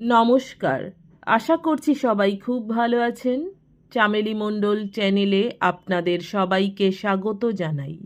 নমস্কার। আশা করছি সবাই খুব ভালো আছেন। চামেলি মণ্ডল চ্যানেলে আপনাদের সবাইকে স্বাগত জানাই।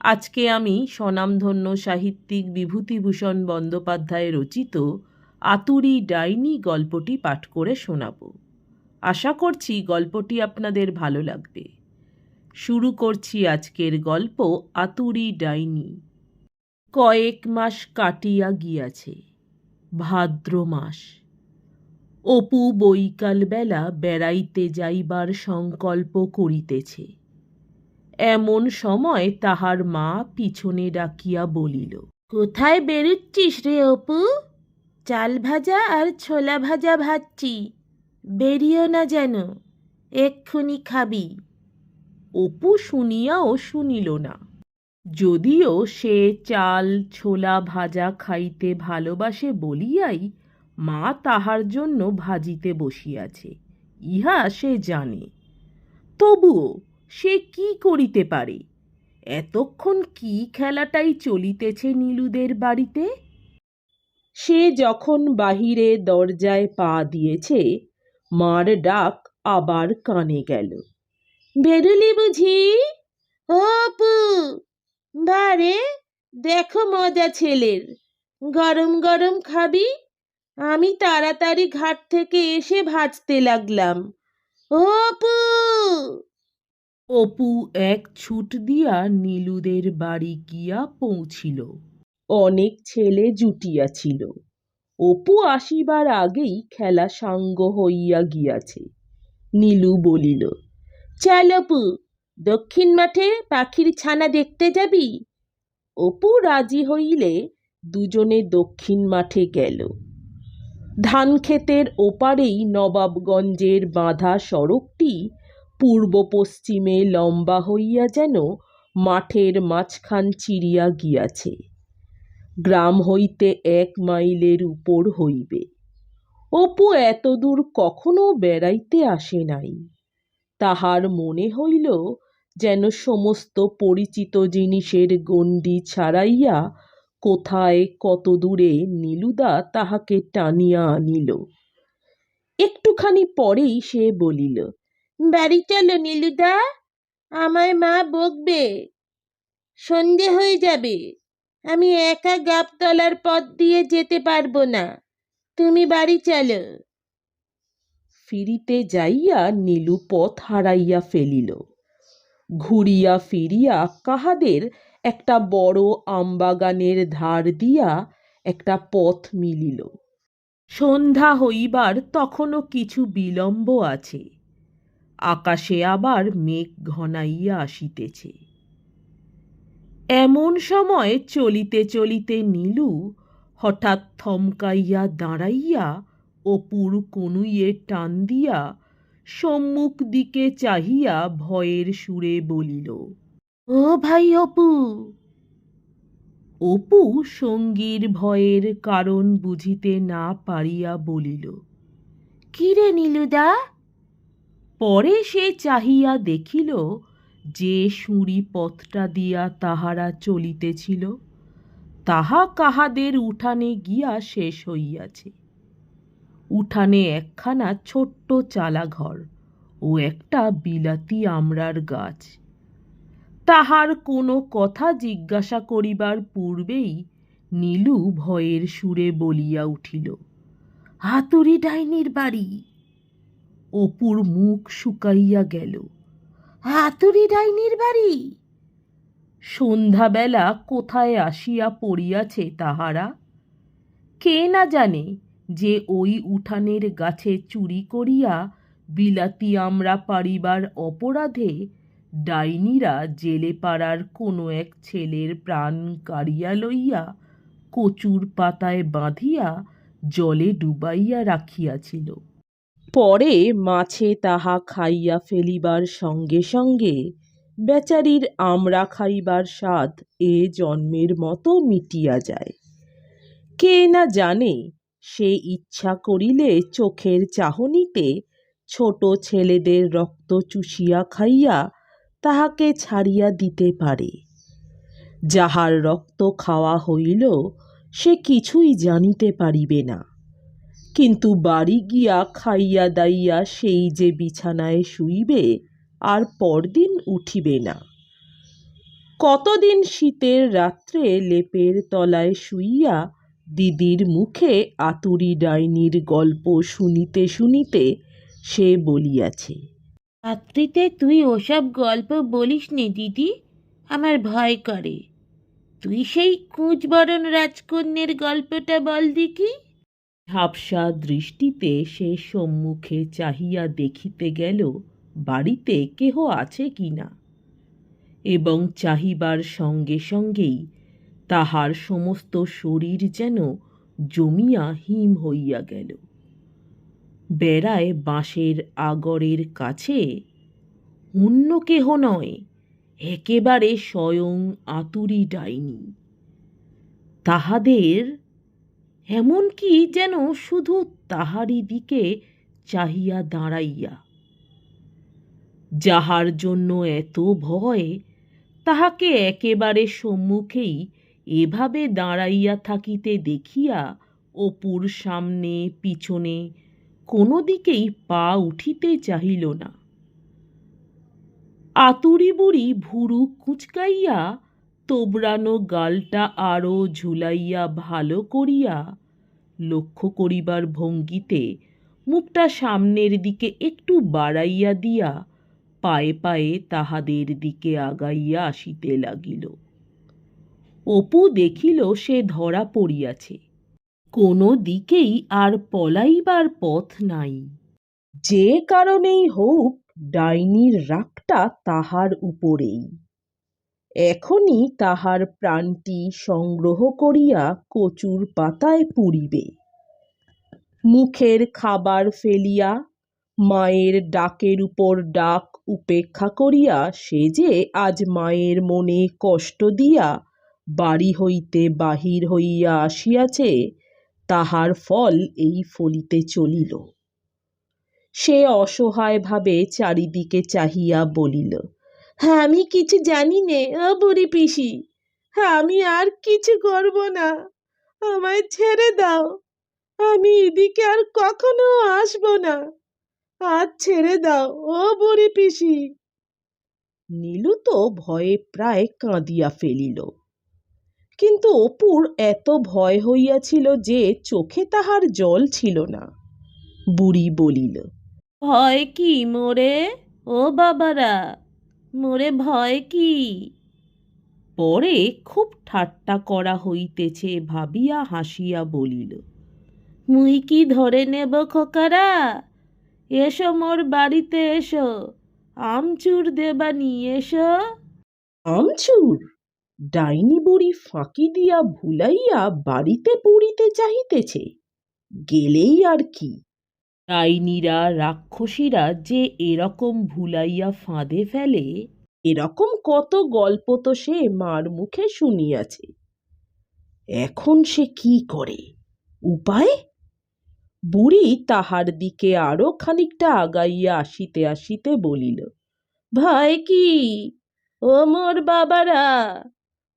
আজকে আমি স্বনামধন্য সাহিত্যিক বিভূতিভূষণ বন্দ্যোপাধ্যায় রচিত আতুরি ডাইনি গল্পটি পাঠ করে শোনাব। আশা করছি গল্পটি আপনাদের ভালো লাগবে। শুরু করছি আজকের গল্প আতুরি ডাইনি। কয়েক মাস কাটিয়া গিয়াছে। ভাদ্র মাস। অপু বৈকালবেলা বেড়াইতে যাইবার সংকল্প করিতেছে। এমন সময় তাহার মা পিছনে ডাকিয়া বলিল, কোথায় বেরুচ্ছিস রে অপু? চাল ভাজা আর ছোলা ভাজা ভাজছি। বেরিও না যেন, এক্ষুনি খাবি। অপু শুনিয়াও শুনিল না। যদিও সে চাল ছোলা ভাজা খাইতে ভালোবাসে বলিয়াই মা তাহার জন্য ভাজিতে বসিয়াছে, ইহা সে জানে। তবুও সে কি করিতে পারে? এতক্ষণ কি খেলাটাই চলিতেছে নীলুদের বাড়িতে? সে যখন বাহিরে দরজায় পা দিয়েছে, মার ডাক আবার কানে গেল। বেরুলি বুঝি? অপু! বারে দেখো মজা ছেলের। গরম গরম খাবি? আমি তাড়াতাড়ি ঘাট থেকে এসে ভাজতে লাগলাম। অপু! অপু এক ছুট দিয়া নীলুদের বাড়ি গিয়া পৌঁছিল। অনেক ছেলে জুটিয়াছিল অপু আসিবার আগেই খেলা সাঙ্গ হইয়া গিয়াছে। নীলু বলিল, চল অপু দক্ষিণ মাঠে পাখির ছানা দেখতে যাবি? অপু রাজি হইলে দুজনে দক্ষিণ মাঠে গেল। ধান ক্ষেতের ওপারেই নবাবগঞ্জের বাঁধা সড়কটি পূর্ব পশ্চিমে লম্বা হইয়া যেন মাঠের মাঝখান চিরিয়া গিয়াছে। গ্রাম হইতে এক মাইলের উপর হইবে। অপু এতদূর কখনো বেড়াইতে আসে নাই। তাহার মনে হইল যেন সমস্ত পরিচিত জিনিসের গণ্ডি ছাড়াইয়া কোথায় কত দূরে নীলুদা তাহাকে টানিয়া আনিল। একটুখানি পরেই সে বলিল, বাড়ি চলো নীলুদা, আমায় মা বকবে, সন্ধে হয়ে যাবে, আমি একা গাবতলার পথ দিয়ে যেতে পারব না, তুমি বাড়ি চলো। ফিরিতে যাইয়া নীলু পথ হারাইয়া ফেলিল। ঘুরিয়া ফিরিয়া কাহাদের একটা বড় আমবাগানের ধার দিয়া একটা পথ মিলিল। সন্ধ্যা হইবার তখনও কিছু বিলম্ব আছে। আকাশে আবার মেঘ ঘনাইয়া আসিতেছে। এমন সময় চলিতে চলিতে নীলু হঠাৎ থমকাইয়া দাঁড়াইয়া অপুর কনুইয়ে টান দিয়া সম্মুখ দিকে চাহিয়া ভয়ের সুরে বলিল ও ভাই অপু। অপু সঙ্গীর ভয়ের কারণ বুঝিতে না পারিয়া বলিল কি রে নীলুদা? পরে সে চাহিয়া দেখিল যে সুঁড়ি পথটা দিয়া তাহারা চলিতেছিল তাহা কাহাদের উঠানে গিয়া শেষ হইয়াছে। উঠানে একখানা ছোট্ট চালাঘর ও একটা বিলাতি আমড়ার গাছ। তাহার কোনো কথা জিজ্ঞাসা করিবার পূর্বেই নীলু ভয়ের সুরে বলিয়া উঠিল হাতুড়ি ডাইনির বাড়ি? অপুর মুখ শুকাইয়া গেল হাতুড়ি ডাইনির বাড়ি? সন্ধ্যাবেলা কোথায় আসিয়া পড়িয়াছে তাহারা? কে না জানে যে ওই উঠানের গাছে চুরি করিয়া বিলাতি আমরা পারিবার অপরাধে ডাইনিরা জেলে পাড়ার কোনো এক ছেলের প্রাণ কাড়িয়া লইয়া কচুর পাতায় বাঁধিয়া জলে ডুবাইয়া রাখিয়াছিল। পরে মাছে তাহা খাইয়া ফেলিবার সঙ্গে সঙ্গে বেচারির আমরা খাইবার স্বাদ এ জন্মের মতো মিটিয়া যায়। কে না জানে সে ইচ্ছা করিলে চোখের চাহনিতে ছোট ছেলেদের রক্ত চুষিয়া খাইয়া তাহাকে ছাড়িয়া দিতে পারে। যাহার রক্ত খাওয়া হইল, সে কিছুই জানিতে পারিবে না। কিন্তু বাড়ি গিয়া খাইয়া দাইয়া সেই যে বিছানায় শুইবে, আর পরদিন উঠিবে না। কতদিন শীতের রাত্রে লেপের তলায় শুইয়া দিদির মুখে আতুরি ডাইনির গল্প শুনিতে শুনিতে সে বলিয়াছে রাত্রিতে তুই ওসব গল্প বলিস নে দিদি? আমার ভয় করে। তুই সেই কুঁচবরণ রাজকন্যের গল্পটা বল দেখি। ঝাপসা দৃষ্টিতে সে সম্মুখে চাহিয়া দেখিতে গেল বাড়িতে কেহ আছে কি না? এবং চাহিবার সঙ্গে সঙ্গেই তাহার সমস্ত শরীর যেন জমিয়া হিম হইয়া গেল। বেড়ায় বাঁশের আগরের কাছে অন্য কেহ নয়, একেবারে স্বয়ং আতুরি ডাইনি। তাহাদের এমন কি যেন শুধু তাহারি দিকে চাহিয়া দাঁড়াইয়া। যাহার জন্য এত ভয়, তাহাকে একেবারে সম্মুখেই এভাবে দাঁড়াইয়া থাকিতে দেখিয়া অপুর সামনে, পিছনে কোনো দিকেই পা উঠিতে চাহিল না। আতুরি বুড়ি ভুরু কুঁচকাইয়া তোবড়ানো গালটা আরও ঝুলাইয়া ভালো করিয়া লক্ষ্য করিবার ভঙ্গিতে মুখটা সামনের দিকে একটু বাড়াইয়া দিয়া পায়ে পায়ে তাহাদের দিকে আগাইয়া আসিতে লাগিল। অপু দেখিল সে ধরা পড়িয়াছে। কোনো দিকেই আর পলাইবার পথ নাই। যে কারণেই হোক ডাইনির রাগটা তাহার উপরেই। এখনই তাহার প্রাণটি সংগ্রহ করিয়া কচুর পাতায় পুরিবে মুখের খাবার ফেলিয়া, মায়ের ডাকের উপর ডাক উপেক্ষা করিয়া সে যে আজ মায়ের মনে কষ্ট দিয়া বাড়ি হইতে বাহির হইয়া আসিয়াছে, তাহার ফল এই ফলিতে চলিল। সে অসহায়ভাবে চারিদিকে চাহিয়া বলিল হ্যাঁ আমি কিছু জানি নে ও বুড়ি পিসি হ্যাঁ আমি আর কিছু করব না, আমায় ছেড়ে দাও, আমি এদিকে আর কখনো আসব না, আজ ছেড়ে দাও, ও বুড়ি পিসি নীলু তো ভয়ে প্রায় কাঁদিয়া ফেলিল। কিন্তু অপুর এত ভয় হইয়াছিল যে চোখে তাহার জল ছিল না। বুড়ি বলিল ভয় কি মোরে? ও বাবারা মোরে ভয় কি? পরে খুব ঠাট্টা করা হইতেছে ভাবিয়া হাসিয়া বলিল মুই কি ধরে নেব খোকারা? এসো মোর বাড়িতে এসো আমচুর দেবা নিয়ে এসো। আমচুর? ডাইনি বুড়ি ফাঁকি দিয়া ভুলাইয়া বাড়িতে পড়িতে চাহিতেছে গেলেই আর কি? ডাইনিরা রাক্ষসীরা যে এরকম ভুলাইয়া ফাঁদে ফেলে এরকম কত গল্প তো সে মার মুখে শুনিয়াছে। এখন সে কি করে? উপায়? বুড়ি তাহার দিকে আরও খানিকটা আগাইয়া আসিতে আসিতে বলিল ভয় কি? ও মোর বাবারা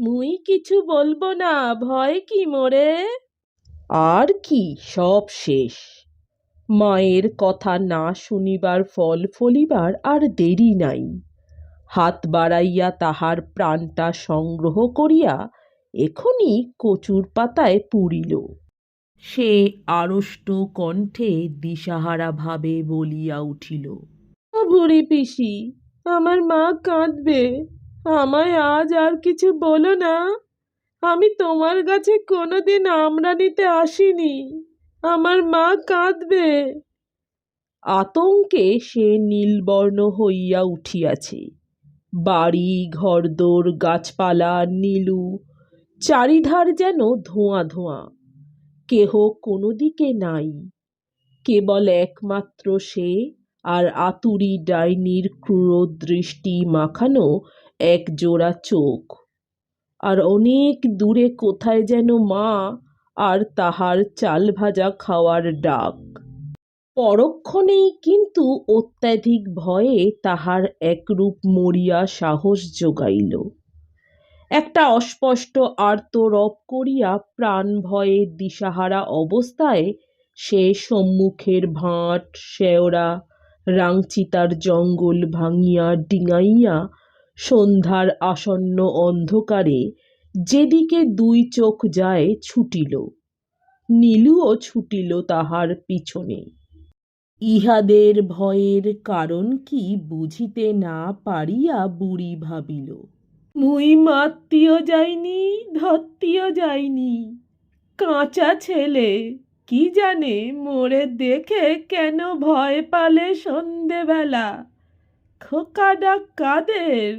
মুই কিছু বলব না, ভয় কি মোরে? আর কি সব শেষ? মায়ের কথা না শুনিবার ফল ফলিবার আর দেরি নাই। হাত বাড়াইয়া তাহার প্রাণটা সংগ্রহ করিয়া এখনই কচুর পাতায় পুরিল। সে আড়ষ্ট কণ্ঠে দিশাহারা ভাবে বলিয়া উঠিল বুড়ি পিসি, আমার মা কাঁদবে। আমায় আজ আর কিছু বলো না। আমি তোমার কাছে কোনোদিন আমরা নিতে আসিনি। আমার মা কাঁদবে। আতঙ্কে সে নীলবর্ণ হইয়া উঠিয়াছে। বাড়ি, ঘরদোর, গাছপালা, নীলু, চারিধার যেন ধোঁয়া ধোঁয়া। কেহ কোনো দিকে নাই। কেবল একমাত্র সে আর আতুরি ডাইনির ক্রূর দৃষ্টি মাখানো এক জোড়া চোখ। আর অনেক দূরে কোথায় যেন মা আর তাহার চাল ভাজা খাওয়ার ডাক। পরক্ষণেই কিন্তু অত্যাধিক ভয়ে তাহার একরূপ মরিয়া সাহস যোগাইল একটা অস্পষ্ট আর্তরব করিয়া প্রাণ ভয়ে দিশাহারা অবস্থায় সে সম্মুখের ভাঁট, শেওড়া, রাংচিতার জঙ্গল ভাঙিয়া ডিঙাইয়া সন্ধ্যার আসন্ন অন্ধকারে যেদিকে দুই চোখ যায় ছুটিল, নীলুও ছুটিল তাহার পিছনে। ইহাদের ভয়ের কারণ কি বুঝিতে না পারিয়া বুড়ি ভাবিল, মুই মাত্তিও যাইনি ধত্তিও যাইনি, কাঁচা ছেলে, কি জানে, মোরে দেখে কেন ভয় পালে সন্ধেবেলা? খোকাডা কাদের